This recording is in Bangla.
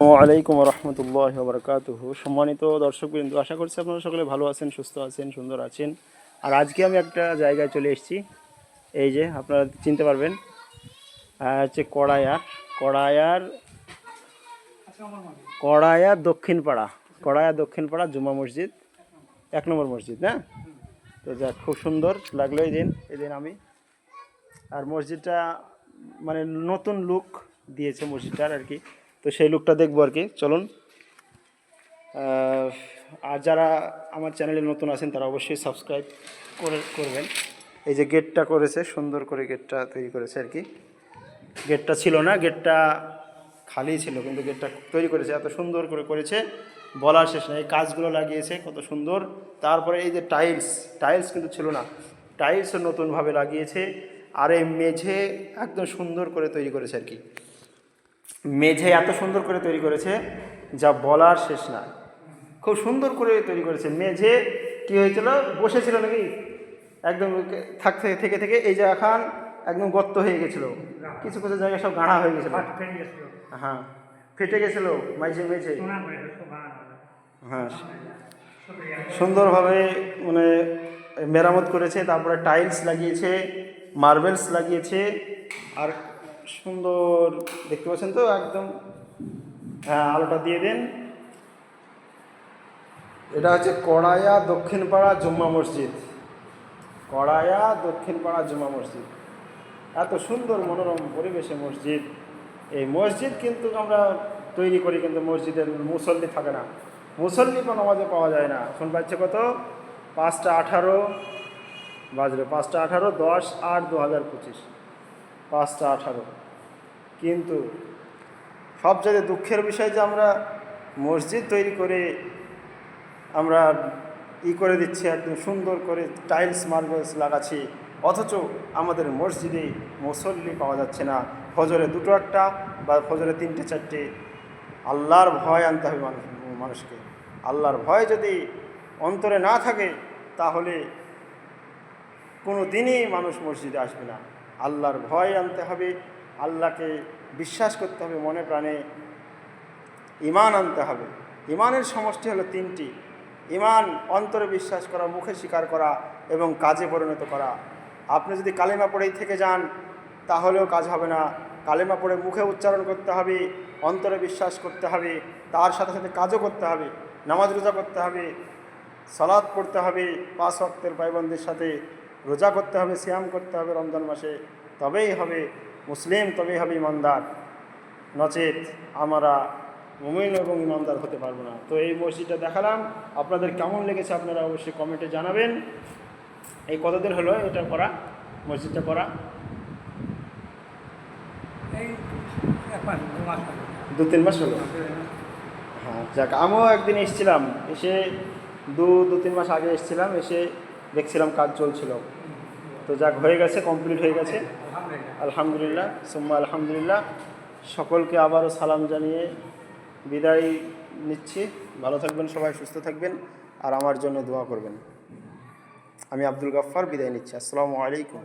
আলাইকুম রহমতুল্লাহ বরকাতুহ সম্মানিত দর্শকবৃন্দ, আশা করছি আপনারা সকলে ভালো আছেন, সুস্থ আছেন, সুন্দর আছেন। আর আজকে আমি একটা জায়গায় চলে এসেছি। এই যে, আপনারা চিনতে পারবেন হচ্ছে কড়ায়ার কড়ায়ার কড়ায়া দক্ষিণ পাড়া কড়ায়া দক্ষিণ পাড়া জুমা মসজিদ, এক নম্বর মসজিদ, না? তো যাক, খুব সুন্দর লাগল এই দিন এই দিন আমি। আর মসজিদটা মানে নতুন লুক দিয়েছে মসজিদটার আর কি। তো সেই লুকটা দেখব আর কি। চলুন। আর যারা আমার চ্যানেলে নতুন আছেন, তারা অবশ্যই সাবস্ক্রাইব করে, করবেন। এই যে গেটটা করেছে, সুন্দর করে গেটটা তৈরি করেছে আর কি। গেটটা ছিল না গেটটা খালি ছিল, কিন্তু গেটটা তৈরি করেছে। এত সুন্দর করে করেছে, বলার শেষ নেই। এই কাজগুলো লাগিয়েছে, কত সুন্দর। তারপরে এই যে টাইলস টাইলস কিন্তু ছিল না। টাইলসও নতুনভাবে লাগিয়েছে, আর এই মেঝে একদম সুন্দর করে তৈরি করেছে আর কি। মেঝে এত সুন্দর করে তৈরি করেছে যা বলার শেষ না খুব সুন্দর করে তৈরি করেছে। মেঝে কি হয়েছিল? বসেছিল নাকি? একদম থাকতে থেকে থেকে এই যে এখন একদম গর্ত হয়ে গেছিল। কিছু কিছু জায়গায় সব গাঁড়া হয়ে গেছিল। হ্যাঁ ফেটে গেছিল মাঝে মেঝে। হ্যাঁ সুন্দরভাবে মানে মেরামত করেছে তারপরে টাইলস লাগিয়েছে মার্বেলস লাগিয়েছে আর সুন্দর, দেখতে পাচ্ছেন তো? একদম হ্যাঁ আলোটা দিয়ে দেন। এটা হচ্ছে কড়াইয়া দক্ষিণপাড়া জুম্মা মসজিদ। কড়াইয়া দক্ষিণপাড়া জুম্মা মসজিদ। এত সুন্দর মনোরম পরিবেশে মসজিদ। এই মসজিদ কিন্তু আমরা তৈরি করি কিন্তু মসজিদের মুসল্লি থাকে না। মুসল্লি কোনো নামাজে পাওয়া যায় না। এখন পাচ্ছে কত? পাঁচটা আঠারো, বাজলো। পাঁচটা আঠারো, দশ আট দু হাজার পঁচিশ। পাঁচটা আঠারো। কিন্তু সব জায়গায় দুঃখের বিষয় যে আমরা মসজিদ তৈরি করে আমরা ই করে দিচ্ছি, একদম সুন্দর করে টাইলস, মার্বেলস লাগাচ্ছি, অথচ আমাদের মসজিদে মুসল্লি পাওয়া যাচ্ছে না। ফজরে দুটো একটা বা ফজরে তিনটে, চারটে। আল্লাহর ভয় আনতে হবে মানুষ, মানুষকে। আল্লাহর ভয় যদি অন্তরে না থাকে, তাহলে কোনো দিনই মানুষ মসজিদে আসবে না। আল্লাহর ভয় আনতে হবে, আল্লাহকে বিশ্বাস করতে হবে মনে প্রাণে। ইমান আনতে হবে। ইমানের সমষ্টি হলো তিনটি। ইমান অন্তরে বিশ্বাস করা, মুখে স্বীকার করা এবং কাজে পরিণত করা। আপনি যদি কালেমা পড়েই থেকে যান, তাহলেও কাজ হবে না। কালেমা পড়ে মুখে উচ্চারণ করতে হবে, অন্তরে বিশ্বাস করতে হবে, তার সাথে সাথে কাজও করতে হবে, নামাজ রোজা করতে হবে সালাদ পড়তে হবে, পাঁচ অক্তের পাইবন্দির সাথে রোজা করতে হবে শ্যাম করতে হবে রমজান মাসে তবেই হবে মুসলিম তবেই হবে ইমানদার। নচেত আমরা মুমিন এবং ইমানদার হতে পারব না। তো এই মসজিদটা দেখালাম। আপনাদের কেমন লেগেছে আপনারা অবশ্যই কমেন্টে জানাবেন। এই কতদিন হলো এটা করা মসজিদটা করা দু তিন মাস হলো? হ্যাঁ যাক আমিও একদিন এসেছিলাম। এসে দু দু তিন মাস আগে এসেছিলাম। এসে দেখছিলাম কাজ চলছিল। তো যাক, হয়ে গেছে কমপ্লিট হয়ে গেছে। আলহামদুলিল্লাহ, সুম্মা আলহামদুলিল্লাহ। সকলকে আবারও সালাম জানিয়ে বিদায় নিচ্ছি। ভালো থাকবেন সবাই, সুস্থ থাকবেন। আর আমার জন্য দোয়া করবেন। আমি আব্দুল গাফফার, বিদায় নিচ্ছি। আসসালামু আলাইকুম।